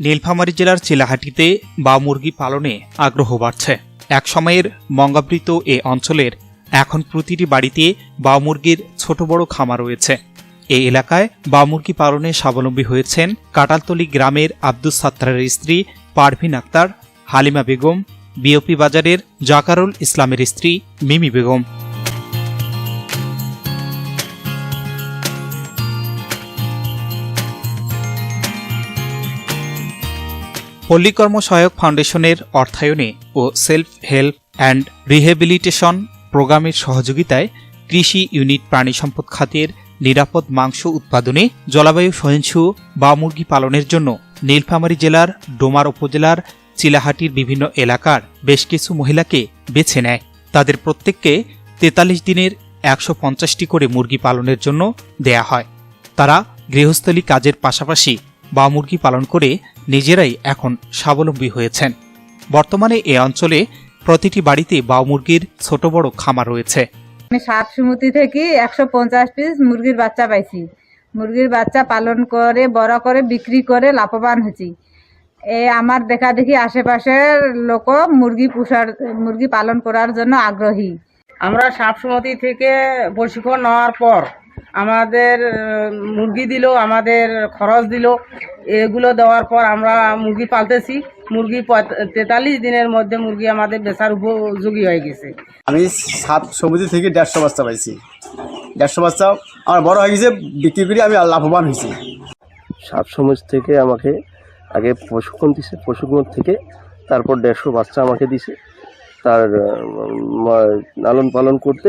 নীলফামারী জেলার চিলাহাটিতে বা মুরগি পালনে আগ্রহ বাড়ছে। এক সময়ের মঙ্গাবৃত এ অঞ্চলের এখন প্রতিটি বাড়িতে বা মুরগির ছোট বড় খামার রয়েছে। এই এলাকায় বা মুরগি পালনে স্বাবলম্বী হয়েছেন কাটালতলি গ্রামের আব্দুস সাত্তারের স্ত্রী পারভিন আক্তার, হালিমা বেগম, বিওপি বাজারের জাকারুল ইসলামের স্ত্রী মিমি বেগম। পল্লীকর্ম সহায়ক ফাউন্ডেশনের অর্থায়নে ও সেলফ হেল্প অ্যান্ড রিহেবিলিটেশন প্রোগ্রামের সহযোগিতায় কৃষি ইউনিট প্রাণী সম্পদ খাতের নিরাপদ মাংস উৎপাদনে জলবায়ু সহিংসু বা মুরগি পালনের জন্য নীলফামারী জেলার, ডোমার উপজেলার, চিলাহাটির বিভিন্ন এলাকার বেশ কিছু মহিলাকে বেছে নেয়। তাদের প্রত্যেককে তেতাল্লিশ দিনের একশো পঞ্চাশটি করে মুরগি পালনের জন্য দেয়া হয়। তারা গৃহস্থলী কাজের পাশাপাশি বা মুরগি পালন করে নিজেরাই এখন স্বাবলম্বী হয়েছেন। বর্তমানে এ অঞ্চলে প্রতিটি বাড়িতে বা মুরগির ছোট বড় খামার রয়েছে। আমি সাত সুমতি থেকে একশো পঞ্চাশ পিস মুরগির বাচ্চা পাইছি। মুরগির বাচ্চা পালন করে বড় করে বিক্রি করে লাভবান হয়েছি। এ আমার দেখা দেখি আশেপাশের লোক মুরগি পুষার মুরগি পালন করার জন্য আগ্রহী। আমরা সাপসমতি থেকে প্রশিক্ষণ নেওয়ার পর আমাদের মুরগি দিল আমাদের খরচ দিল। এগুলো দেওয়ার পর আমরা মুরগি পালতেছি। মুরগি তেতাল্লিশ দিনের মধ্যে মুরগি আমাদের বেচার উপযোগী হয়ে গেছে। আমি সাত সমিতি থেকে দেড়শো বাচ্চা পাইছি। দেড়শো বাচ্চা আমার বড় হয়ে গেছে বিক্রি করে আমি লাভবান হয়েছি। সাত সমাজ থেকে আমাকে আগে প্রশিক্ষণ দিছে প্রশিক্ষণ থেকে তারপর দেড়শো বাচ্চা আমাকে দিছে। তার লালন পালন করতে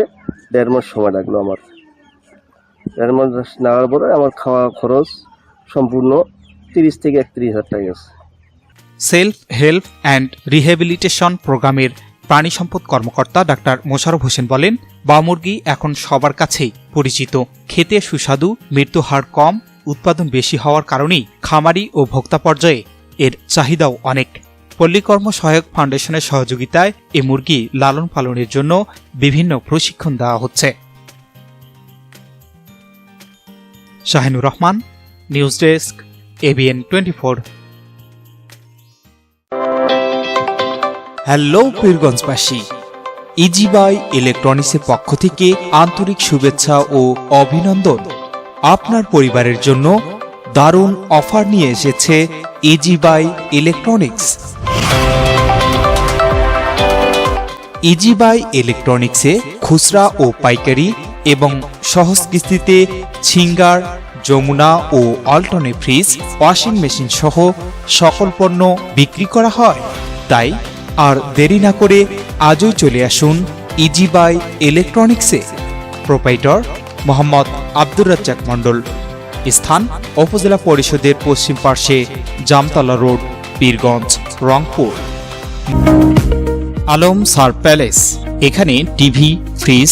দেড় মাস সময় লাগল আমার। দেড় মাস লাগার পরে আমার খাওয়া খরচ সম্পূর্ণ তিরিশ থেকে একত্রিশ হাজার টাকা গেছে। সেলফ হেল্প অ্যান্ড রিহেবিলিটেশন প্রোগ্রামের প্রাণী সম্পদ কর্মকর্তা ডাক্তার মোশারফ হোসেন বলেন বা মুরগি এখন সবার কাছেই পরিচিত। খেতে সুস্বাদু, মৃত্যু হার কম, উৎপাদন বেশি হওয়ার কারণেই খামারি ও ভোক্তা পর্যায়ে এর চাহিদাও অনেক। পল্লীকর্ম সহায়ক ফাউন্ডেশনের সহযোগিতায় এ মুরগি লালন পালনের জন্য বিভিন্ন প্রশিক্ষণ দেওয়া হচ্ছে। Shahinur Rahman, news desk, ABN twenty four. Hello পীরগঞ্জবাসী ইজিবাই ইলেকট্রনিক্সের পক্ষ থেকে আন্তরিক শুভেচ্ছা ও অভিনন্দন। আপনার পরিবারের জন্য দারুণ অফার নিয়ে এসেছে ইজিবাই ইলেকট্রনিক্স। ইজিবাই ইলেকট্রনিক্সে খুচরা ও পাইকারি এবং সহজ কিস্তিতে ছিঙ্গার, যমুনা ও অল্টনে ফ্রিজ, ওয়াশিং মেশিন সহ সকল পণ্য বিক্রি করা হয়। তাই আর দেরি না করে আজই চলে আসুন ইজিবাই ইলেকট্রনিক্সে। প্রোপাইটর মোহাম্মদ আব্দুর রাজ্জাক মণ্ডল। স্থান উপজেলা পরিষদের পশ্চিম পার্শ্বে জামতলা রোড, পীরগঞ্জ, রংপুর। আলম সার প্যালেস। এখানে TV, fridge